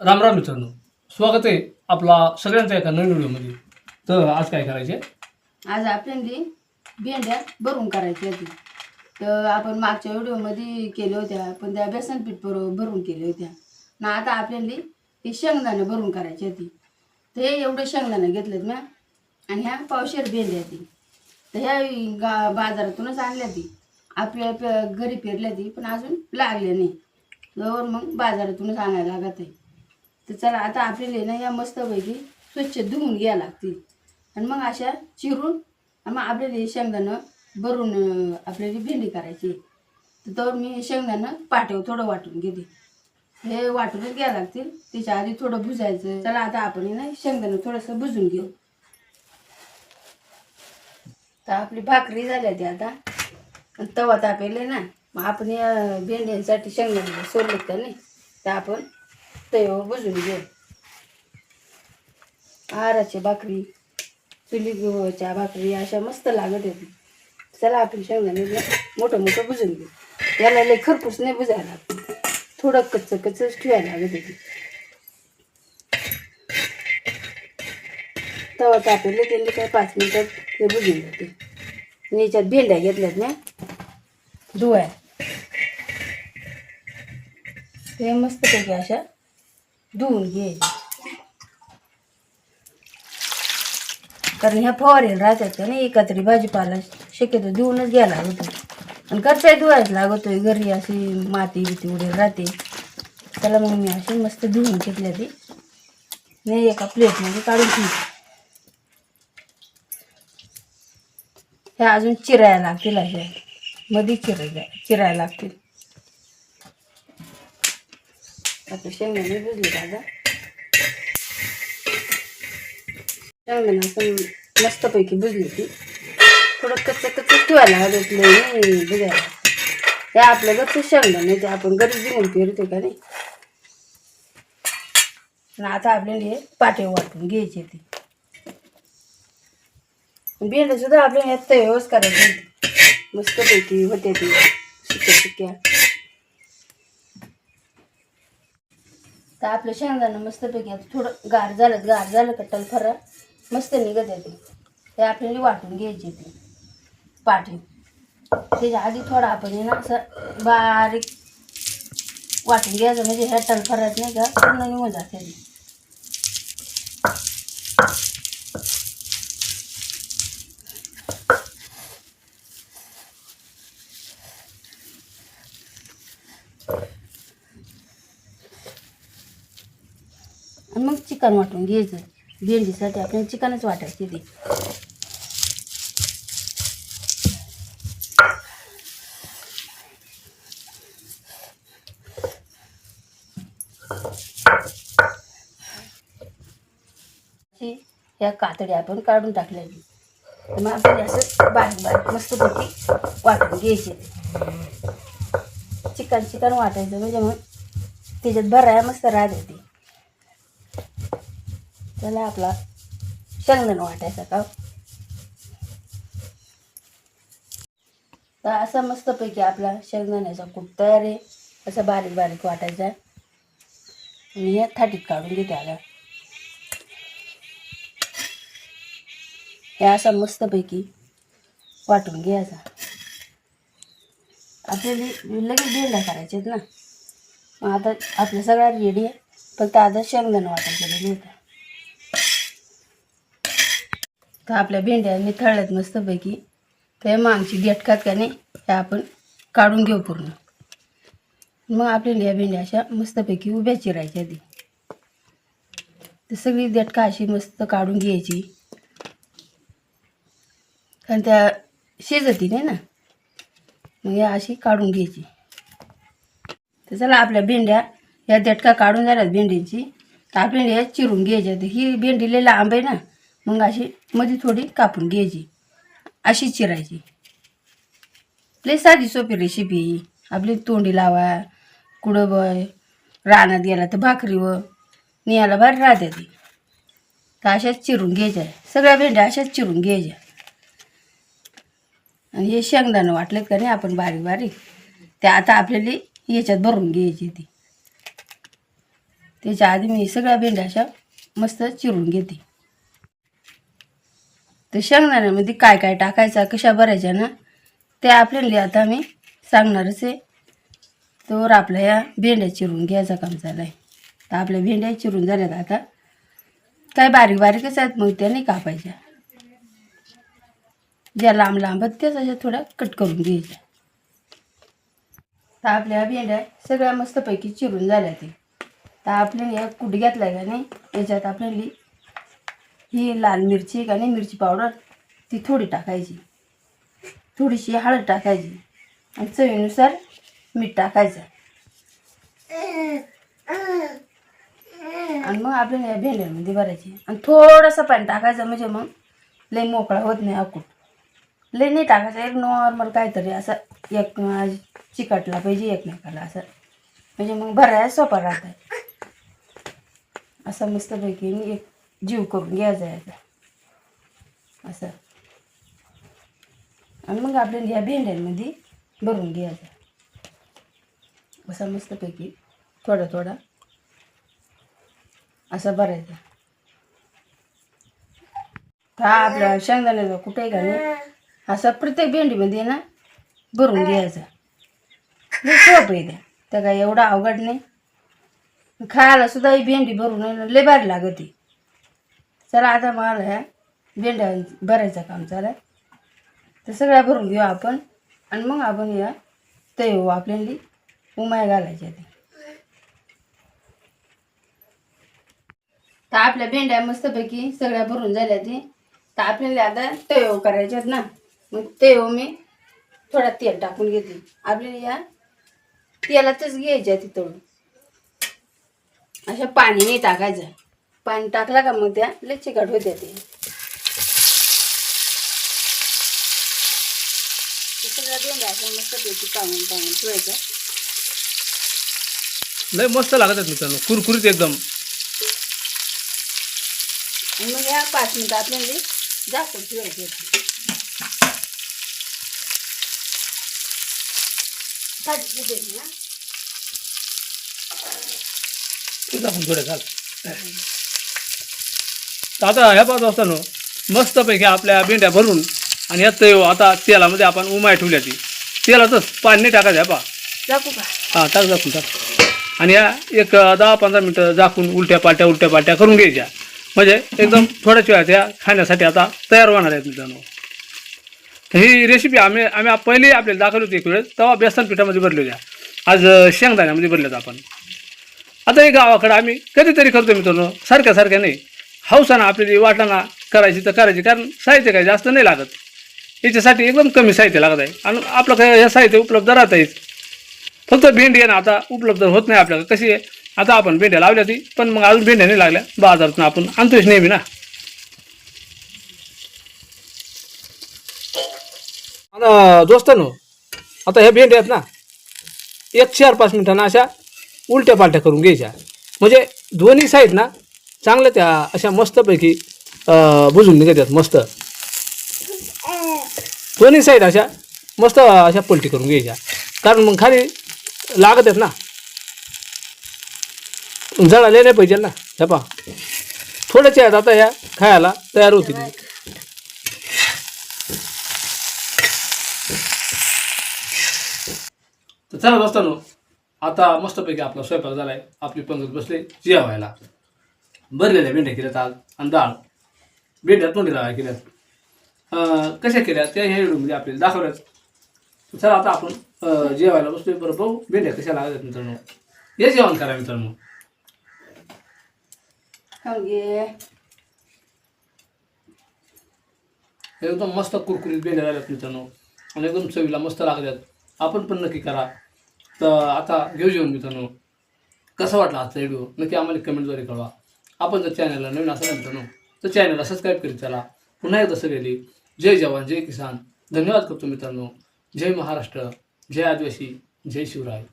राम राम मित्रांनो. स्वागत आहे आपला सगळ्यांचा एका नवीन व्हिडिओमध्ये. तर आज काय करायचे? आज आपल्याला भेंड्या भरून करायच्या होती. तर आपण मागच्या व्हिडिओमध्ये केल्या होत्या पण त्या बेसन पीठ भर भरून केल्या होत्या. ना आता आपल्याला ते शेंगदाणं भरून करायची होती. तर हे एवढे शेंगदाणं घेतलेत ना आणि ह्या पावशेर भेंड्या ती तर ह्या गा बाजारातूनच आणल्या ती आपल्या प- घरी पेरल्या ती पण अजून लागल्या नाही. जवळ मग बाजारातूनच आणायला लागत आहे. तर चला आता आपल्याला ना या मस्तपैकी स्वच्छ धुवून घ्या लागतील. आणि मग अशा चिरून मग आपल्याला हे शेंगदाणं भरून आपल्याला भेंडी करायची. तर मी शेंगदाणं पाठव थोडं वाटून घेते. हे वाटूनच घ्या लागतील. त्याच्या आधी थोडं भुजायचं. चला आता आपण ना शेंगदाणं थोडंसं भुजून घेऊ. तर आपली भाकरी झाल्या ती आता. तवा तापेले ना. मग आपण या भेंड्यांसाठी शेंगदाणं सोडलं तर नाही? तर आपण तयावर हो, बुजून घे. आहाराची भाकरी चुली गव्हाच्या भाकरी अशा मस्त लागत आहेत. चला आपण शेंगदाणे मोठं मोठं बुजून घेऊ. याला लई खरपूस नाही बुजायला थोडं कच्च कच्च ठेवायला लागत होती तवा तापेले त्यांनी काय पाच मिनिटात ते बुजून जाते. आणि याच्यात भेंड्या घेतल्यात ना धुवाय ते मस्तपैकी अशा धुवून घ्यायच्या कारण ह्या फवारेल राहतात का नाही एकत्री भाजीपाला शक्यतो देऊनच घ्यायला होतो आणि घरचाही धुवायच लागतोय घरी अशी माती बिती उडेल राहते. त्याला मग मी अशी मस्त धुवून घेतल्या ती. नाही एका प्लेटमध्ये काढून ठेवते. ह्या अजून चिरायला लागतील अशा. मध्ये चिरायला चिरायला लागतील. आता शेंगदाणे बुजले दादा शेंगदाणे असं मस्तपैकी बुजली ती थोडं कच्चं कच्चं ठेवायला लागत नाही बुजायला हे आपलं घरचं शेंगदाणे ते आपण घरी जिंकून पेरतो का नाही आता आपल्याला हे पाटे वाटून घ्यायचे ते भेंड सुद्धा आपल्याला यात तयावच करायचे मस्तपैकी होते ती सुक्या सुक्या तर आपलं शेंगदाणं मस्तपैकी आता थोडं गार झालं गार झालं कट्टल फरा मस्त निघत येते ते. आपल्याला वाटून घ्यायची ते. पाठी. त्याच्या आधी थोडं आपण आहे ना असं बारीक वाटून घ्यायचं म्हणजे ह्या टलफरात नाही का पूर्ण निघून जाते चिकन वाटून घ्यायचं. भेंडीसाठी आपल्याला चिकनच वाटायची ते. ह्या कातड्या आपण काढून टाकलेली. मग आपण असं बारीक बारीक मस्तपैकी वाटून घ्यायचे चिकन चिकन वाटायचं म्हणजे मग त्याच्यात भराया मस्त राहत होती त्याला आपला शेंगदाणा वाटायचा का? तर असा मस्तपैकी आपला शेंगदाण्याचा कूट तयार आहे. असं बारीक बारीक वाटायचा. आणि हे थाटीत काढून घेते आता. हे असा मस्तपैकी वाटून घ्यायचा. आपल्याला लगेच भेड करायचे आहेत ना. मग आता आपलं सगळ्या रेडी आहे. फक्त आता शेंगदाणा वाटायचं. रेडी तर आपल्या भेंड्या निथळल्यात मस्तपैकी. तर मागची देठकात का नाही हे आपण काढून घेऊ पूर्ण. मग आपल्याला या भेंड्या अशा मस्तपैकी उभ्या चिरायच्या आधी. तर सगळी देटका अशी मस्त काढून घ्यायची. कारण त्या शिजती नाही ना मग या अशी काढून घ्यायची. तर चला आपल्या भेंड्या या देटका काढून झाल्यात भेंडीची. तर आपल्याला या चिरून घ्यायच्या. ही भेंडी लई लांब आहे ना मग अशी मध्ये थोडी कापून घ्यायची. अशी चिरायची. लई साधी सोपी रेसिपी ही. आपली तोंडी लावा कुडं बय रानात गेला तर भाकरीवर नियाला भारी राहते ती. तर अशाच चिरून घ्यायच्या. सगळ्या भेंड्या अशाच चिरून घ्यायच्या. आणि हे शेंगदाणं वाटलेत का नाही आपण बारीक बारीक ते आता आपल्याला याच्यात भरून घ्यायची ती. त्याच्या आधी मी सगळ्या भेंड्या अशा मस्त चिरून घेते. तर शेंगदाण्यामध्ये काय काय टाकायचं कशा भरायच्या ना ते आपल्याला आता मी सांगणारच आहे. तर आपल्या या भेंड्या चिरून घ्यायचं काम चालू आहे तर आपल्या भेंड्या चिरून झाल्यात आता. काय बारीक बारीकच आहेत मग त्या नाही कापायच्या. ज्या लांब लांब आहेत त्याच अशा थोड्या कट करून घ्यायच्या. तर आपल्या भेंड्या सगळ्या मस्तपैकी चिरून झाल्या ते. तर आपल्याला या कुठ घेतलाय का नाही याच्यात आपल्याला ही लाल मिरची का नाही मिरची पावडर ती थोडी टाकायची. थोडीशी हळद टाकायची आणि चवीनुसार मीठ टाकायचं. आणि मग आपल्याला या भेंड्यामध्ये भरायची. आणि थोडंसं पाणी टाकायचं म्हणजे मग लई मोकळा होत नाही अकूट लई नाही टाकायचं एक नॉर्मल काहीतरी असं एक चिकटला पाहिजे एकमेकाला असं. म्हणजे मग भरायला सोपा राहत आहे असं मस्तपैकी मी एक जीव करून घ्यायचा याचा असं. आणि मग आपल्याला या भेंड्यांमध्ये भरून घ्यायचा असा मस्तपैकी थोडा थोडा असा भरायचा. हा आपल्या शेंगदाण्याचा कुठेही का नाही? असा प्रत्येक भेंडीमध्ये ना भरून घ्यायचा सोप आहे त्या त्या काय एवढा अवघड नाही. खायला सुद्धा ही भेंडी भरून लय भारी लागते. चला आता मला ह्या भेंड्या भरायचं काम चालू तर सगळ्या भरून घेऊ आपण. आणि मग आपण या तय आपल्याला. उमाय घालायच्या ते तर आपल्या भेंड्या मस्तपैकी सगळ्या भरून झाल्या ते. तर आपल्याला आता तयो करायच्यात ना. मग तयो मी थोडा तेल टाकून घेते. आपल्याला या तेलातच घ्यायच्या तिथून. अशा पाणी नाही टाकायचं. पाणी टाकलं का मग त्या लय चिकट होत्या ते ते सगळ्या भेंड्या अशा मस्तपैकी पाहून पाहून ठेवायच्या लय मस्त लागत आहेत मित्रांनो कुरकुरीत एकदम. आणि मग या पाच मिनिटं आपल्याला झाकून ठेवायचे भाजी ना ते थोडे घाल. तर आता ह्या पाच वाजता नो मस्तपैकी आपल्या भेंड्या भरून आणि यात ते आता तेलामध्ये आपण उमाय ठेवल्या ती. तेलातच पाणी नाही टाकायचं ह्या पा. टाकू का? हां टाक झाकून टाक. आणि या एक दहा पंधरा मिनटं झाकून उलट्या पाट्या उलट्या पाट्या करून घ्यायच्या. म्हणजे एकदम थोड्याच वेळात या खाण्यासाठी आता तयार होणार आहेत मित्रांनो. तर ही रेसिपी आम्ही आम्ही पहिले आपल्याला दाखवली होती एक वेळेस तेव्हा बेसन पिठामध्ये भरले होत्या. आज शेंगदाण्यामध्ये भरल्यात आपण. आता हे गावाकडे आम्ही कधीतरी करतो मित्रांनो सारख्या सारख्या नाही. हौसाना आपली वाटाणा करायची तर करायची कारण साहित्य काही जास्त नाही लागत. याच्यासाठी एकदम कमी साहित्य लागत आहे. आणि आपलं काय हे साहित्य उपलब्ध राहत आहे फक्त भेंडी आहे ना आता उपलब्ध होत नाही आपल्याला. कशी आहे? आता आपण भेंड्या लावल्या ती पण मग अजून भेंड्या नाही लागल्या. बाजारातून आपण आणतोच नेहमी ना. आता दोस्तांनो आता ह्या भेंड्या आहेत ना एक चार पाच मिनिटांना अशा उलट्या पालट्या करून घ्यायच्या. म्हणजे दोन्ही साईड ना चांगल्या त्या अशा मस्तपैकी बुजून निघतात मस्त. दोन्ही साईड अशा मस्त अशा पलटी करून घ्यायच्या. कारण मग खाली लागत आहेत ना. जळाले नाही पाहिजे ना हे पा थोड्याच्या आहेत आता ह्या खायला तयार होतील. तर चला दोस्तांनो आता मस्तपैकी आपला स्वयंपाक झाला आहे आपली पंगत बसले व्हायला भरलेल्या भेंड्या केल्यात आज आणि डाळ भेंड्या तोंडी डाळ केल्यात. कशा केल्या त्या ह्या व्हिडिओमध्ये आपल्याला दाखवल्यात. चला आता आपण जेवायला बसलोय. बरं भाऊ भेंड्या कशा लागतात मित्रांनो? हे जेवण करा मित्रांनो. एकदम मस्त कुरकुरीत भेंड्या झाल्यात मित्रांनो. आणि एकदम चवीला मस्त लागतात आपण पण नक्की करा. तर आता घेऊ जेवण मित्रांनो. कसा वाटला आजचा व्हिडिओ? नक्की आम्हाला कमेंटद्वारे कळवा. आपण जर चॅनलला नवीन असाल ना मित्रांनो तर चॅनलला सबस्क्राईब करीत चला. पुन्हा एकदा सगळी जय जवान जय किसान. धन्यवाद करतो मित्रांनो. जय महाराष्ट्र जय आदिवासी जय शिवराय.